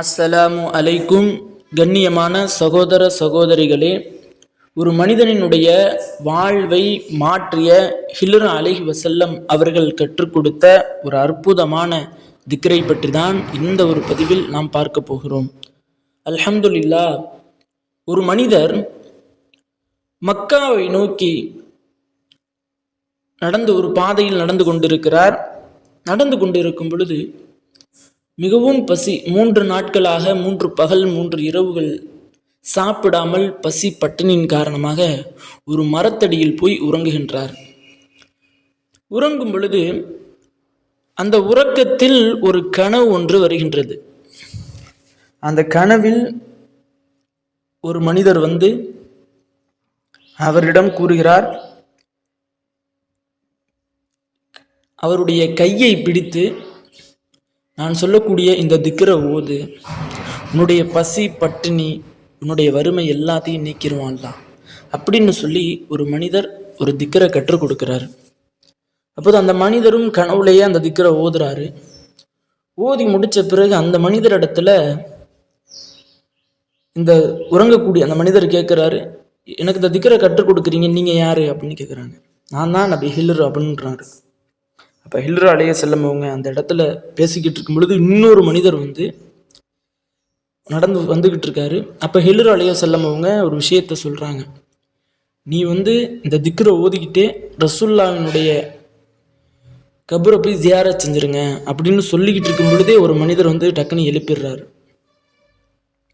அஸ்ஸலாமு அலைக்கும். கண்ணியமான சகோதர சகோதரிகளே ஒரு மனிதனினுடைய வாழ்வை மாற்றிய ஹில்ரு அலிஹ் வசல்லம் அவர்கள் கற்றுக் கொடுத்த ஒரு அற்புதமான திக்ரை பற்றி தான் இந்த ஒரு பதிவில் நாம் பார்க்க போகிறோம். அல்ஹம்துல்லா ஒரு மனிதர் மக்காவை நோக்கி நடந்து ஒரு பாதையில் நடந்து கொண்டிருக்கிறார். நடந்து கொண்டிருக்கும் பொழுது மிகவும் பசி மூன்று நாட்களாக மூன்று பகல் மூன்று இரவுகள் சாப்பிடாமல் பசி பட்டினியின் காரணமாக ஒரு மரத்தடியில் போய் உறங்குகின்றார். உறங்கும் பொழுது அந்த உறக்கத்தில் ஒரு கனவு ஒன்று வருகின்றது. அந்த கனவில் ஒரு மனிதர் வந்து அவரிடம் கூறுகிறார் அவருடைய கையை பிடித்து நான் சொல்லக்கூடிய இந்த திக்கரை ஓது உன்னுடைய பசி பட்டினி உன்னுடைய வறுமை எல்லாத்தையும் நீக்கிடுவான்லாம் அப்படின்னு சொல்லி ஒரு மனிதர் ஒரு திக்கரை கற்றுக் கொடுக்குறாரு. அப்போது அந்த மனிதரும் கனவுலேயே அந்த திக்கரை ஓதுறாரு. ஓதி முடித்த பிறகு அந்த மனிதரிடத்துல இந்த உறங்கக்கூடிய அந்த மனிதர் கேட்குறாரு எனக்கு இந்த திக்கரை கற்றுக் கொடுக்குறீங்க நீங்கள் யார்? அப்படின்னு கேட்குறாங்க. நான் தான் நபி ஹில்லர் அப்படின்றாரு. அப்போ ஹில்ரு அலைய செல்லம் அவங்க அந்த இடத்துல பேசிக்கிட்டு இருக்கும் பொழுது இன்னொரு மனிதர் வந்து நடந்து வந்துக்கிட்டு இருக்காரு. அப்போ ஹில்ரு அலைய செல்லம் அவங்க ஒரு விஷயத்த சொல்கிறாங்க நீ வந்து இந்த திக்ரை ஓதிக்கிட்டே ரசுல்லாவினுடைய கபரை போய் ஜியார செஞ்சிருங்க அப்படின்னு சொல்லிக்கிட்டு இருக்கும் பொழுதே ஒரு மனிதர் வந்து டக்குன்னு எழுப்பிடுறாரு.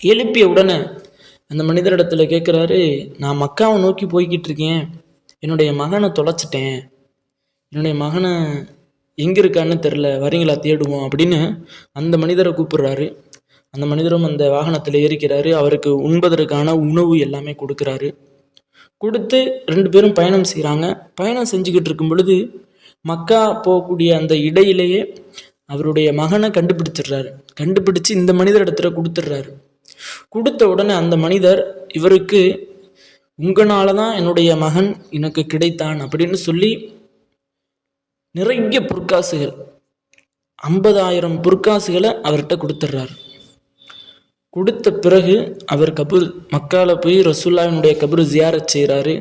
எழுப்பிய உடனே அந்த மனிதரிடத்துல கேட்குறாரு நான் மக்காவை நோக்கி போய்கிட்டு இருக்கேன். என்னுடைய மகனை தொலைச்சிட்டேன். என்னுடைய மகனை எங்கே இருக்கான்னு தெரில வரீங்களா தேடுவோம் அப்படின்னு அந்த மனிதரை கூப்பிடுறாரு. அந்த மனிதரும் அந்த வாகனத்தில் ஏறிக்கிறாரு. அவருக்கு உண்பதற்கான உணவு எல்லாமே கொடுக்குறாரு. கொடுத்து ரெண்டு பேரும் பயணம் செய்கிறாங்க பயணம் செஞ்சுக்கிட்டு இருக்கும் பொழுது மக்கா போகக்கூடிய அந்த இடையிலேயே அவருடைய மகனை கண்டுபிடிச்சிடுறாரு. கண்டுபிடிச்சு இந்த மனிதர் இடத்துல கொடுத்துட்றாரு. கொடுத்த உடனே அந்த மனிதர் இவருக்கு உங்களால தான் என்னுடைய மகன் எனக்கு கிடைத்தான் அப்படின்னு சொல்லி நிறைய பொற்காசுகள். ஐம்பதாயிரம் பொற்காசுகளை அவர்கிட்ட கொடுத்துட்றாரு. கொடுத்த பிறகு அவர் கபூர் மக்கால போய் ரசூல்லாவினுடைய கபூர் ஜியாரத் செய்கிறாரு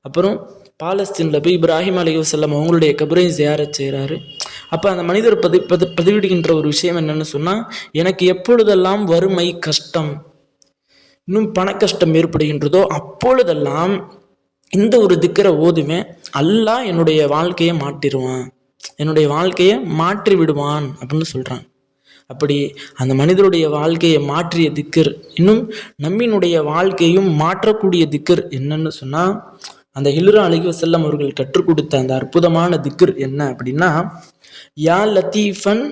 அப்புறம் பாலஸ்தீனில் போய் இப்ராஹிம் அலி வசல்லம் அவங்களுடைய கபரையும் ஜியாரத் செய்கிறாரு அப்போ அந்த மனிதர் பதி பதி பதிவிடுகின்ற ஒரு விஷயம் என்னன்னு சொன்னால் எனக்கு எப்பொழுதெல்லாம் வறுமை கஷ்டம் இன்னும் பண கஷ்டம் ஏற்படுகின்றதோ அப்பொழுதெல்லாம் இந்த ஒரு திக்கரை ஓதுமே அல்லாஹ் என்னுடைய வாழ்க்கையை மாற்றிடுவான். என்னுடைய வாழ்க்கையை மாற்றி விடுவான் அப்படின்னு சொல்கிறான் அப்படி அந்த மனிதருடைய வாழ்க்கையை மாற்றிய திக்கர் இன்னும் நம்மினுடைய வாழ்க்கையும் மாற்றக்கூடிய திக்கர் என்னன்னு சொன்னால் அந்த ஹிலுரா அலிக வசல்லம் அவர்கள் கற்றுக் கொடுத்த அந்த அற்புதமான திக்கர் என்ன அப்படின்னா யா லத்தீஃபன்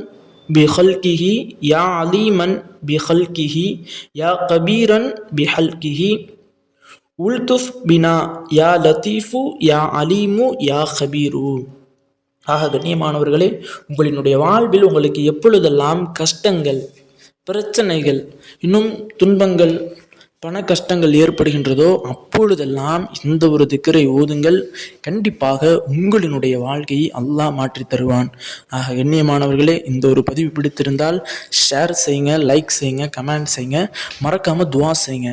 பிஹல்கிஹி யா அலீமன் பிஹல்கிஹி யா கபீரன் பிஹல்கிஹி உல்துஃப் பினா யா லத்தீஃபு யா அலீமு யா ஹபீரு ஆக கண்ணியமானவர்களே உங்களினுடைய வாழ்வில் உங்களுக்கு எப்பொழுதெல்லாம் கஷ்டங்கள் பிரச்சனைகள் இன்னும் துன்பங்கள் பண கஷ்டங்கள் ஏற்படுகின்றதோ அப்பொழுதெல்லாம் இந்த ஒரு திக்கரை ஓதுங்கள். கண்டிப்பாக உங்களினுடைய வாழ்க்கையை அல்லாஹ் மாற்றி தருவான். ஆக கண்ணியமானவர்களே இந்த ஒரு பதிவு பிடித்திருந்தால் ஷேர் செய்யுங்க லைக் செய்யுங்க கமெண்ட் செய்யுங்க. மறக்காமல் துவா செய்யுங்க.